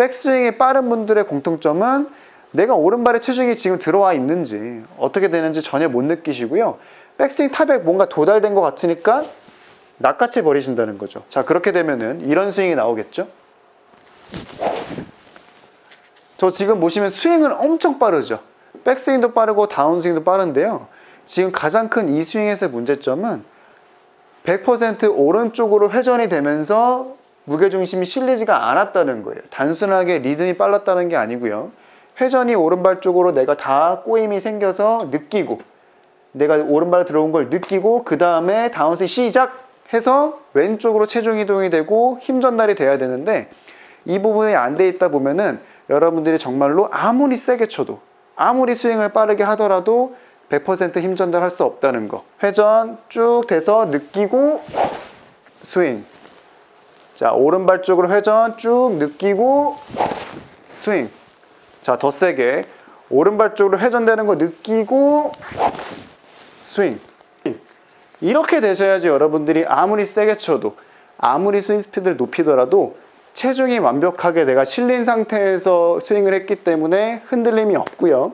백스윙이 빠른 분들의 공통점은 내가 오른발에 체중이 지금 들어와 있는지 어떻게 되는지 전혀 못 느끼시고요. 백스윙 탑에 뭔가 도달된 것 같으니까 낚아채 버리신다는 거죠. 자 그렇게 되면은 이런 스윙이 나오겠죠. 저 지금 보시면 스윙은 엄청 빠르죠. 백스윙도 빠르고 다운스윙도 빠른데요. 지금 가장 큰 이 스윙에서의 문제점은 100% 오른쪽으로 회전이 되면서 무게중심이 실리지가 않았다는 거예요. 단순하게 리듬이 빨랐다는 게 아니고요. 회전이 오른발 쪽으로 내가 다 꼬임이 생겨서 느끼고 내가 오른발 들어온 걸 느끼고 그 다음에 다운스윙 시작해서 왼쪽으로 체중 이동이 되고 힘 전달이 돼야 되는데 이 부분이 안 돼 있다 보면은 여러분들이 정말로 아무리 세게 쳐도 아무리 스윙을 빠르게 하더라도 100%힘 전달할 수 없다는 거. 회전 쭉 돼서 느끼고 스윙. 자, 오른발 쪽으로 회전 쭉 느끼고 스윙. 자, 더 세게. 오른발 쪽으로 회전되는 거 느끼고 스윙. 이렇게 되셔야지 여러분들이 아무리 세게 쳐도 아무리 스윙 스피드를 높이더라도 체중이 완벽하게 내가 실린 상태에서 스윙을 했기 때문에 흔들림이 없고요.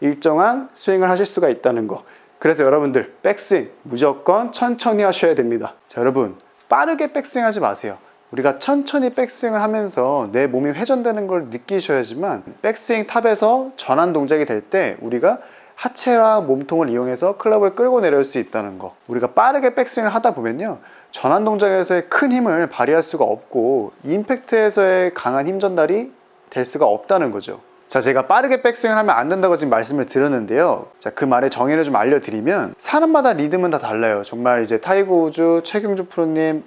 일정한 스윙을 하실 수가 있다는 거. 그래서 여러분들 백스윙 무조건 천천히 하셔야 됩니다. 자, 여러분 빠르게 백스윙 하지 마세요. 우리가 천천히 백스윙을 하면서 내 몸이 회전되는 걸 느끼셔야지만 백스윙 탑에서 전환 동작이 될 때 우리가 하체와 몸통을 이용해서 클럽을 끌고 내려올 수 있다는 거. 우리가 빠르게 백스윙을 하다 보면요. 전환 동작에서의 큰 힘을 발휘할 수가 없고 임팩트에서의 강한 힘 전달이 될 수가 없다는 거죠. 자, 제가 빠르게 백스윙을 하면 안 된다고 지금 말씀을 드렸는데요. 자, 그 말의 정의를 좀 알려드리면 사람마다 리듬은 다 달라요. 정말 이제 타이거 우즈, 최경주 프로님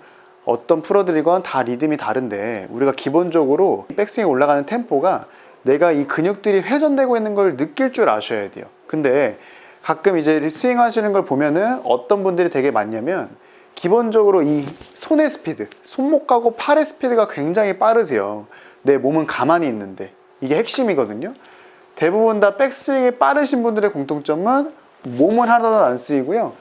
어떤 프로들이건 다 리듬이 다른데 우리가 기본적으로 백스윙에 올라가는 템포가 내가 이 근육들이 회전되고 있는 걸 느낄 줄 아셔야 돼요. 근데 가끔 이제 스윙 하시는 걸 보면은 어떤 분들이 되게 많냐면 기본적으로 이 손의 스피드, 손목하고 팔의 스피드가 굉장히 빠르세요. 내 몸은 가만히 있는데 이게 핵심이거든요. 대부분 다 백스윙이 빠르신 분들의 공통점은 몸은 하나도 안 쓰이고요.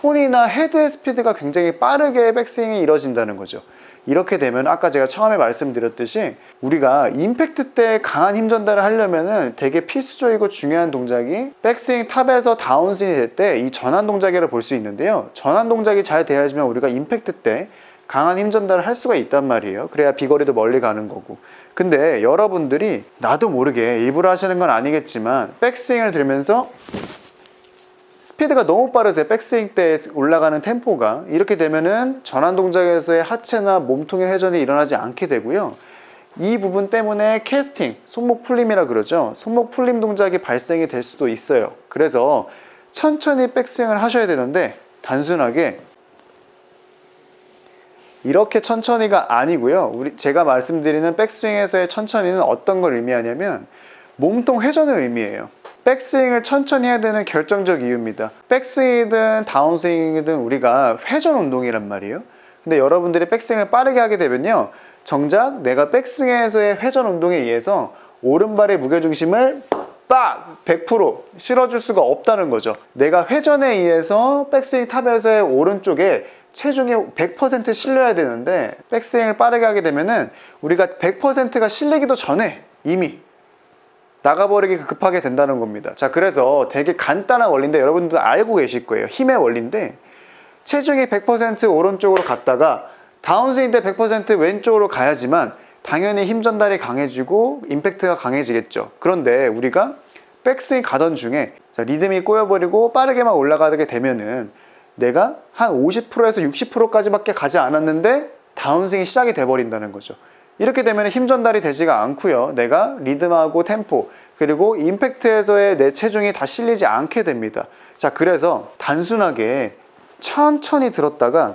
손이나 헤드의 스피드가 굉장히 빠르게 백스윙이 이루어진다는 거죠. 이렇게 되면 아까 제가 처음에 말씀드렸듯이 우리가 임팩트 때 강한 힘 전달을 하려면은 되게 필수적이고 중요한 동작이 백스윙 탑에서 다운스윙이 될 때 이 전환 동작이라 볼 수 있는데요. 전환 동작이 잘 돼야지만 우리가 임팩트 때 강한 힘 전달을 할 수가 있단 말이에요. 그래야 비거리도 멀리 가는 거고. 근데 여러분들이 나도 모르게 일부러 하시는 건 아니겠지만 백스윙을 들면서 스피드가 너무 빠르세요. 백스윙 때 올라가는 템포가. 이렇게 되면은 전환 동작에서의 하체나 몸통의 회전이 일어나지 않게 되고요. 이 부분 때문에 캐스팅, 손목 풀림이라 그러죠. 손목 풀림 동작이 발생이 될 수도 있어요. 그래서 천천히 백스윙을 하셔야 되는데 단순하게 이렇게 천천히가 아니고요. 우리 제가 말씀드리는 백스윙에서의 천천히는 어떤 걸 의미하냐면 몸통 회전을 의미해요. 백스윙을 천천히 해야 되는 결정적 이유입니다. 백스윙이든 다운스윙이든 우리가 회전 운동이란 말이에요. 근데 여러분들이 백스윙을 빠르게 하게 되면요. 정작 내가 백스윙에서의 회전 운동에 의해서 오른발의 무게중심을 빡! 100% 실어줄 수가 없다는 거죠. 내가 회전에 의해서 백스윙 탑에서의 오른쪽에 체중이 100% 실려야 되는데 백스윙을 빠르게 하게 되면은 우리가 100%가 실리기도 전에 이미 나가버리기 급하게 된다는 겁니다. 자, 그래서 되게 간단한 원리인데 여러분들 알고 계실 거예요. 힘의 원리인데 체중이 100% 오른쪽으로 갔다가 다운스윙 때 100% 왼쪽으로 가야지만 당연히 힘 전달이 강해지고 임팩트가 강해지겠죠. 그런데 우리가 백스윙 가던 중에 자, 리듬이 꼬여버리고 빠르게만 올라가게 되면은 내가 한 50%에서 60%까지밖에 가지 않았는데 다운스윙이 시작이 돼버린다는 거죠. 이렇게 되면 힘 전달이 되지가 않고요. 내가 리듬하고 템포 그리고 임팩트에서의 내 체중이 다 실리지 않게 됩니다. 자, 그래서 단순하게 천천히 들었다가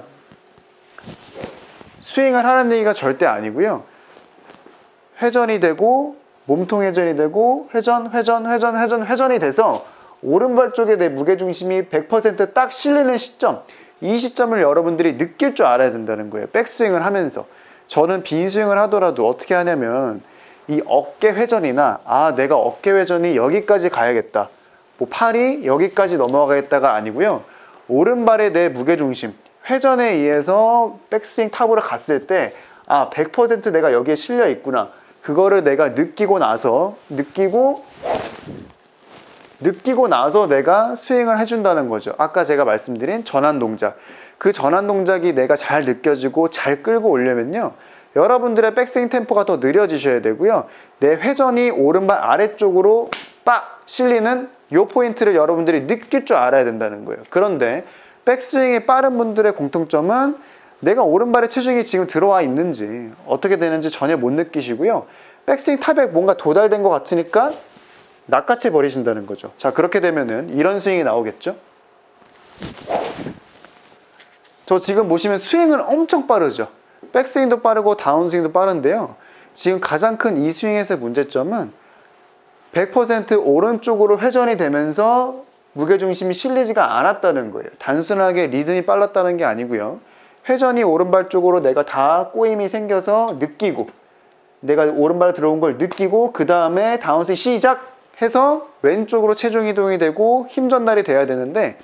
스윙을 하는 얘기가 절대 아니고요. 회전이 되고 몸통 회전이 되고 회전 회전 회전 회전 회전이 돼서 오른발 쪽에 내 무게 중심이 100%딱 실리는 시점 이 시점을 여러분들이 느낄 줄 알아야 된다는 거예요. 백스윙을 하면서 저는 빈 스윙을 하더라도 어떻게 하냐면 이 어깨 회전이나 아 내가 어깨 회전이 여기까지 가야겠다. 뭐 팔이 여기까지 넘어가겠다가 아니고요. 오른발의 내 무게 중심 회전에 의해서 백스윙 탑으로 갔을 때 아, 100% 내가 여기에 실려 있구나. 그거를 내가 느끼고 나서 느끼고 느끼고 나서 내가 스윙을 해준다는 거죠. 아까 제가 말씀드린 전환 동작. 그 전환 동작이 내가 잘 느껴지고 잘 끌고 오려면요. 여러분들의 백스윙 템포가 더 느려지셔야 되고요. 내 회전이 오른발 아래쪽으로 빡 실리는 요 포인트를 여러분들이 느낄 줄 알아야 된다는 거예요. 그런데 백스윙이 빠른 분들의 공통점은 내가 오른발에 체중이 지금 들어와 있는지 어떻게 되는지 전혀 못 느끼시고요. 백스윙 탑에 뭔가 도달된 것 같으니까 낚아채 버리신다는 거죠. 자, 그렇게 되면은 이런 스윙이 나오겠죠? 저 지금 보시면 스윙은 엄청 빠르죠. 백스윙도 빠르고 다운스윙도 빠른데요. 지금 가장 큰 이 스윙에서의 문제점은 100% 오른쪽으로 회전이 되면서 무게중심이 실리지가 않았다는 거예요. 단순하게 리듬이 빨랐다는 게 아니고요. 회전이 오른발 쪽으로 내가 다 꼬임이 생겨서 느끼고 내가 오른발 들어온 걸 느끼고 그 다음에 다운스윙 시작해서 왼쪽으로 체중 이동이 되고 힘 전달이 돼야 되는데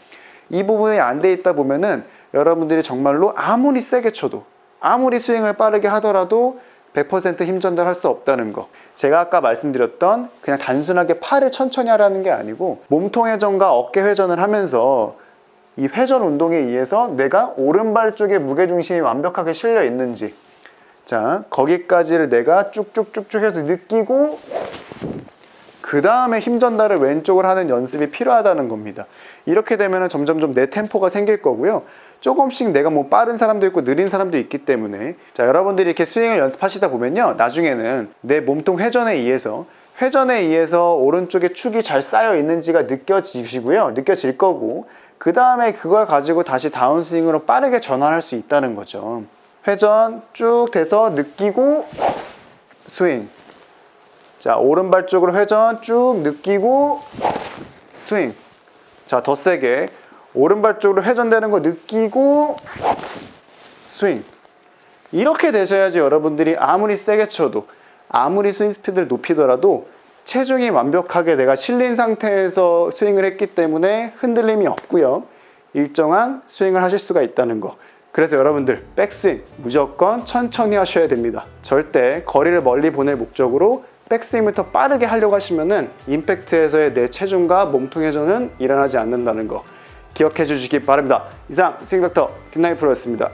이 부분이 안 돼 있다 보면은 여러분들이 정말로 아무리 세게 쳐도 아무리 스윙을 빠르게 하더라도 100%힘 전달할 수 없다는 거. 제가 아까 말씀드렸던 그냥 단순하게 팔을 천천히 하라는 게 아니고 몸통 회전과 어깨 회전을 하면서 이 회전 운동에 의해서 내가 오른발 쪽에 무게 중심이 완벽하게 실려 있는지 자 거기까지를 내가 쭉쭉쭉쭉 해서 느끼고 그 다음에 힘 전달을 왼쪽을 하는 연습이 필요하다는 겁니다. 이렇게 되면 점점점 내 템포가 생길 거고요. 조금씩 내가 뭐 빠른 사람도 있고 느린 사람도 있기 때문에. 자 여러분들이 이렇게 스윙을 연습하시다 보면요. 나중에는 내 몸통 회전에 의해서 회전에 의해서 오른쪽에 축이 잘 쌓여 있는지가 느껴지시고요. 느껴질 거고. 그 다음에 그걸 가지고 다시 다운스윙으로 빠르게 전환할 수 있다는 거죠. 회전 쭉 돼서 느끼고 스윙 자 오른발 쪽으로 회전 쭉 느끼고 스윙. 자 더 세게. 오른발 쪽으로 회전되는 거 느끼고 스윙. 이렇게 되셔야지 여러분들이 아무리 세게 쳐도 아무리 스윙 스피드를 높이더라도 체중이 완벽하게 내가 실린 상태에서 스윙을 했기 때문에 흔들림이 없고요. 일정한 스윙을 하실 수가 있다는 거. 그래서 여러분들 백스윙 무조건 천천히 하셔야 됩니다. 절대 거리를 멀리 보낼 목적으로 백스윙을 더 빠르게 하려고 하시면은 임팩트에서의 내 체중과 몸통 회전은 일어나지 않는다는 거 기억해 주시기 바랍니다. 이상 스윙 닥터 김나희 프로였습니다.